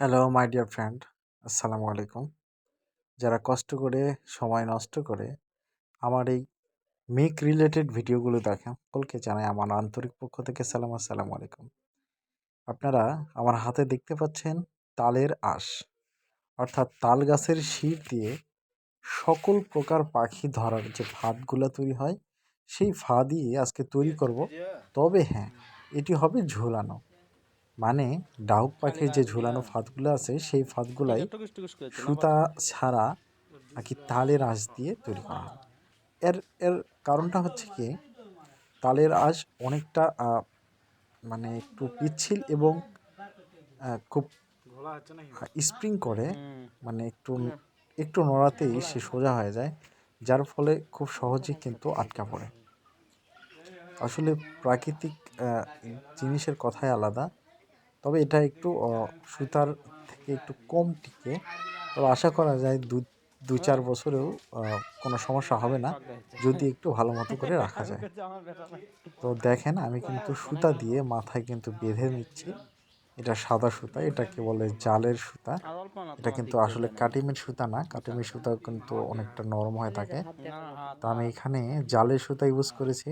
Hello my dear friend আসসালামু আলাইকুম যারা কষ্ট করে সময় নষ্ট করে আমার এই মেক রিলেটেড ভিডিওগুলো দেখেন সকলকে জানাই আমার আন্তরিক পক্ষ থেকে সালাম আসসালামু আলাইকুম। আপনারা আমার হাতে দেখতে পাচ্ছেন তালের আঁশ। অর্থাৎ তাল গাছের শির দিয়ে সকল প্রকার পাখি ধরার যে ফাঁদগুলো তৈরি হয় সেই ফাঁদই আজকে তৈরি করব। তবে হ্যাঁ এটি হবে ঝোলানো। মানে ডাহুক পাখির যে ঝুলানো ফাঁদগুলো আছে সেই ফাঁদগুলাই সুতা ছাড়া নাকি তালের আঁশ দিয়ে তৈরি করা হয়। এর এর কারণটা হচ্ছে কি তালের আঁশ অনেকটা মানে একটু পিচ্ছিল এবং খুব স্প্রিং করে মানে একটু একটু নড়াতেই সে সোজা হয়ে যায় যার ফলে খুব সহজেই কিন্তু আটকা পড়ে। আসলে প্রাকৃতিক জিনিসের কথাই আলাদা। তবে এটা একটু সুতার থেকে একটু কম টিকে। তবে আশা করা যায় দু দু চার বছরেও কোনো সমস্যা হবে না, যদি একটু ভালো মতো করে রাখা যায়। তো দেখেন, আমি কিন্তু সুতা দিয়ে মাথায় কিন্তু বেঁধে নিচ্ছি। এটা সাদা সুতা, এটাকে বলে জালের সুতা। এটা কিন্তু আসলে কাটিমের সুতা না, কাটিমের সুতা কিন্তু অনেকটা নরম হয়ে থাকে। তো আমি এখানে জালের সুতা ইউজ করেছি।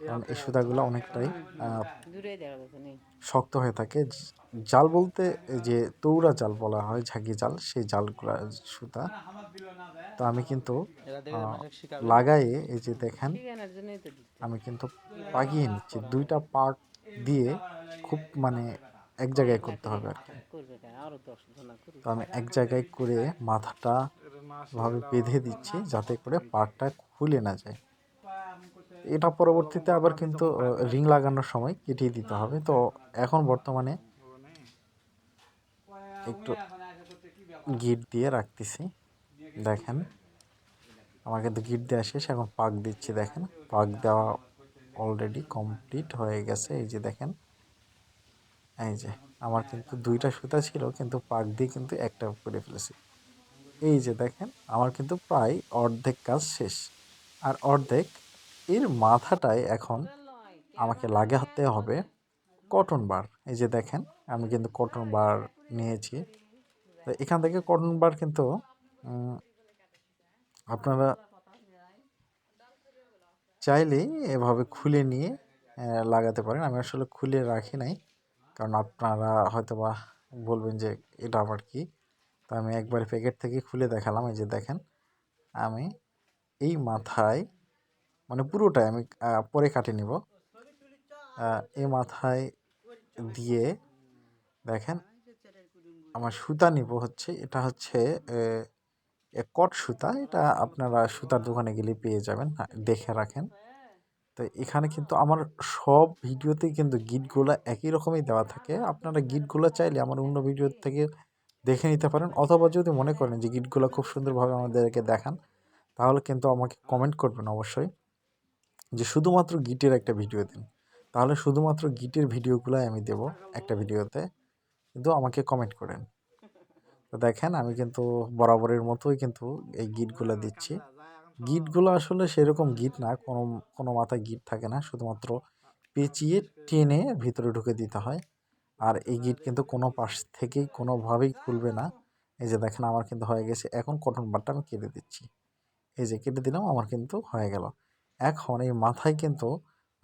কারণ এই সুতাগুলো অনেকটাই শক্ত হয়ে থাকে। জাল বলতে যে তৌরা জাল বলা হয় ঝাঁকি জাল সেই জালগুলো সুতা। তো আমি কিন্তু লাগাইয়ে এই যে দেখেন আমি কিন্তু পাকিয়ে নিচ্ছি। দুইটা পার্ট দিয়ে খুব মানে এক জায়গায় করতে হবে আর কি। তো আমি এক জায়গায় করে মাথাটা ভাবে বেঁধে দিচ্ছি যাতে করে পার্টটা খুলে না যায়। এটা পরবর্তীতে আবার কিন্তু রিং লাগানোর সময় কেটিয়ে দিতে হবে। তো এখন বর্তমানে একটু গিট দিয়ে রাখতেছি। দেখেন, আমাকে কিন্তু গিট দেওয়া শেষ, এখন পাক দিচ্ছি, দেখেন। পাক দেওয়া অলরেডি কমপ্লিট হয়ে গেছে, এই যে দেখেন। এই যে, আমার কিন্তু দুইটা সুতা ছিল, কিন্তু পাক দিয়ে কিন্তু একটা করে ফেলেছি। এই যে দেখেন, আমার কিন্তু প্রায় অর্ধেক কাজ শেষ। আর অর্ধেক এর মাথাটায় এখন আমাকে লাগাতে হবে কটন বার এই যে দেখেন, আমি কিন্তু কটন বার নিয়েছি। তো এখান থেকে কটন বার কিন্তু আপনারা চাইলেই এভাবে খুলে নিয়ে লাগাতে পারেন। আমি আসলে খুলে রাখি নাই, কারণ আপনারা হয়তো বা বলবেন যে এটা আবার কি? তো আমি একবার প্যাকেট থেকে খুলে দেখালাম, এই যে দেখেন, আমি এই মাথায় মানে পুরোটাই আমি পরে কাটে নিব। এ মাথায় দিয়ে দেখেন আমার সুতা নিব হচ্ছে এটা হচ্ছে কট সুতা এটা আপনারা সুতার দোকানে গেলে পেয়ে যাবেন হ্যাঁ, দেখে রাখেন। তো এখানে কিন্তু আমার সব ভিডিওতেই কিন্তু গিটগুলো একই রকমই দেওয়া থাকে। আপনারা গিটগুলো চাইলে আমার অন্য ভিডিও থেকে দেখে নিতে পারেন অথবা যদি মনে করেন যে গিটগুলো খুব সুন্দরভাবে আমাদেরকে দেখান তাহলে কিন্তু আমাকে কমেন্ট করবেন অবশ্যই। যে শুধুমাত্র গিটের একটা ভিডিও দিন। তাহলে শুধুমাত্র গিটের ভিডিওগুলোই আমি দেব একটা ভিডিওতে। কিন্তু আমাকে কমেন্ট করেন। তো দেখেন, আমি কিন্তু বরাবরের মতোই কিন্তু এই গিটগুলো দিচ্ছি। গিটগুলো আসলে সেরকম গিট না, কোনো কোনো মাথায় গিট থাকে না। শুধুমাত্র পেঁচিয়ে টেনে ভিতরে ঢুকে দিতে হয়। আর এই গিট কিন্তু কোনো পাশ থেকেই কোনোভাবেই খুলবে না। এই যে দেখেন, আমার কিন্তু হয়ে গেছে। এখন কটন বারটা আমি কেটে দিচ্ছি। এই যে কেটে দিলাম, আমার কিন্তু হয়ে গেল। এখন এই মাথায় কিন্তু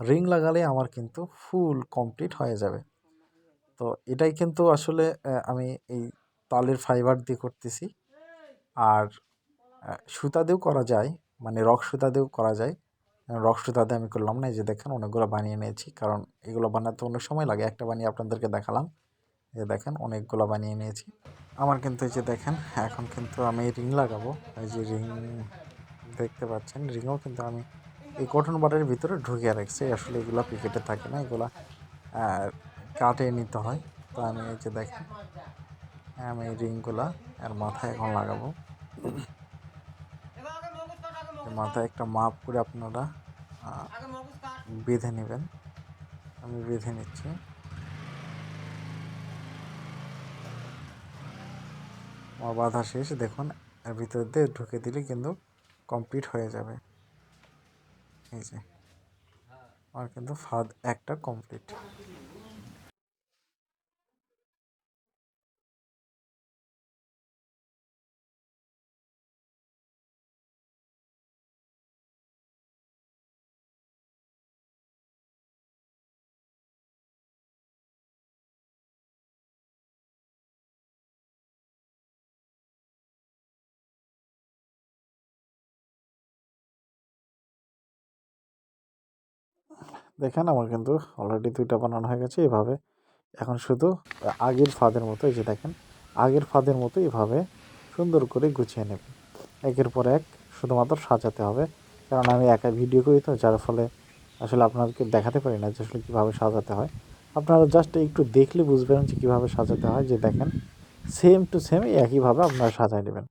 রিং লাগালে আমার কিন্তু ফুল কমপ্লিট হয়ে যাবে। তো এটাই কিন্তু আসলে আমি এই তালের ফাইবার দিয়ে করতেছি। আর সুতা দিয়েও করা যায় মানে রক সুতা দিয়েও করা যায়। রক সুতা দিয়ে আমি করলাম না, এই যে দেখেন অনেকগুলো বানিয়ে নিয়েছি। কারণ এগুলো বানাতে অনেক সময় লাগে। একটা বানিয়ে আপনাদেরকে দেখালাম। এই যে দেখেন অনেকগুলো বানিয়ে নিয়েছি। আমার কিন্তু এই যে দেখেন, এখন কিন্তু আমি রিং লাগাবো। এই যে রিং দেখতে পাচ্ছেন, রিংও কিন্তু আমি এই কটন বাটের ভিতরে ঢুকিয়ে রাখছি। আসলে এগুলো প্যাকেটে থাকে না, এগুলা কাটে নিতে হয়। তো আমি এই যে দেখেন, আমি এই রিংগুলা আর মাথায় এখন লাগাবো। মাথায় একটা মাপ করে আপনারা বেঁধে নেবেন। আমি বেঁধে নিচ্ছি। আমার বাধা শেষ। দেখুন, এর ভিতর দিয়ে ঢুকে দিলে কিন্তু কমপ্লিট হয়ে যাবে। এই যে। আমার কিন্তু ফাঁদ একটা কমপ্লিট দেখেন আমার কিন্তু অলরেডি দুইটা বানানো হয়ে গেছে এভাবে। এখন শুধু আগের ফাঁদের মতো, এই যে দেখেন, আগের ফাঁদের মতো এভাবে সুন্দর করে গুছিয়ে নেবেন। একের পর এক শুধুমাত্র সাজাতে হবে। কারণ আমি একা ভিডিও করি তো, যার ফলে আসলে আপনাদেরকে দেখাতে পারি না যে আসলে কীভাবে সাজাতে হয়। আপনারা জাস্ট একটু দেখলে বুঝবেন যে কীভাবে সাজাতে হয়। যে দেখেন সেম টু সেম একইভাবে আপনারা সাজায় নেবেন।